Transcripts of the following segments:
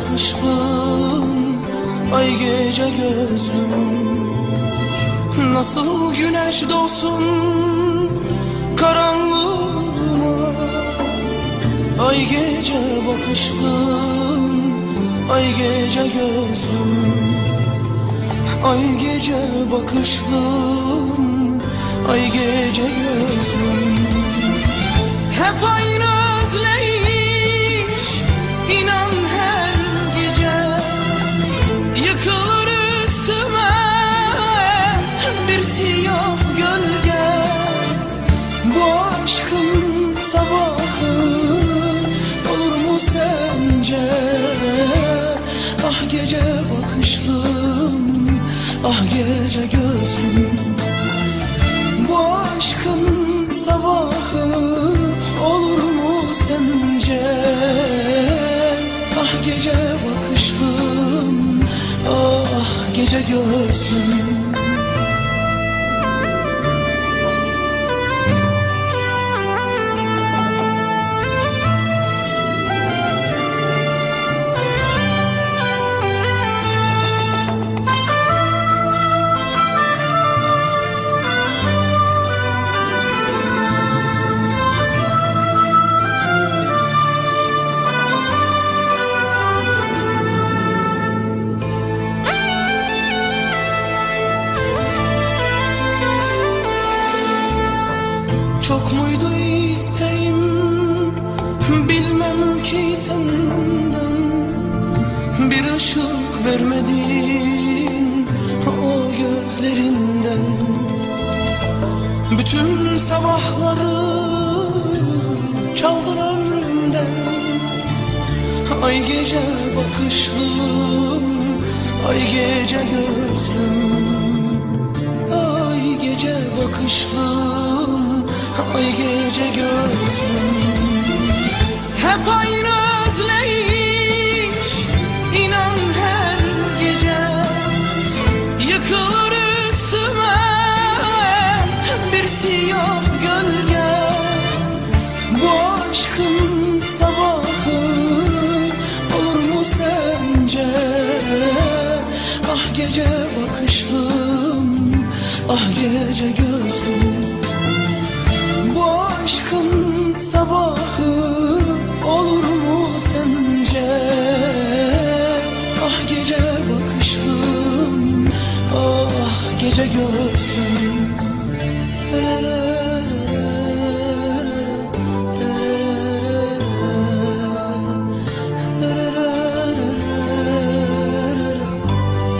bakışlım Ay gece gözlüm. Nasıl güneş doğsun karanlığıma Ay gece bakışlım Ay gece gözlüm. Ay gece bakışlım Ay gece gözlüm ah gece gözlüm Bu aşkın sabahı olur mu sence? Ah gece bakışlım ah gece gözlüm Çok muydu isteğim bilmem ki senden Bir ışık vermedin o gözlerinden. Bütün sabahları çaldın ömrümden Ay gece bakışlım Ay gece gözlüm gece bakışlım Ay gece gözlüm. Hep aynı özleyiş inan her gece. Yıkılır üstüme bir siyah gölge. Bu aşkın sabahı olur mu sence? Ah gece bakışlım ah gece gözlüm Bu aşkın sabahı olur mu sence? Ah gece bakışlım ah gece gözlüm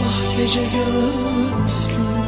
Ah gece gözlüm